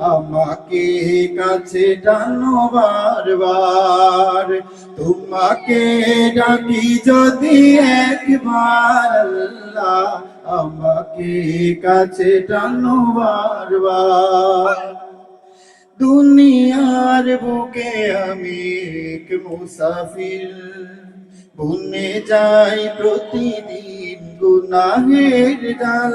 আমাকে কাছে টানো বারবার। তোমাকে ডাকি যদি একবার আল্লাহ আমাকে কাছে টানো বারবার। দুনিয়ার বুকে আমি এক মুসাফির। বুনে যাই প্রতিদিন গুনাহের ডাল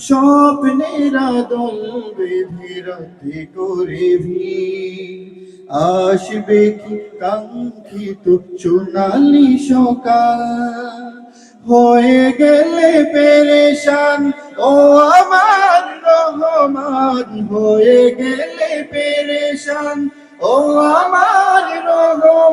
স্বপ্নের দল বেঁধে রাতে করে ভিড় আসবে কি কাঙ্ক্ষিত সোনালি সকাল? হয়ে গেলে পেরেশান, ও আমার রহমান। হয়ে গেলে পেরেশান, ও আমার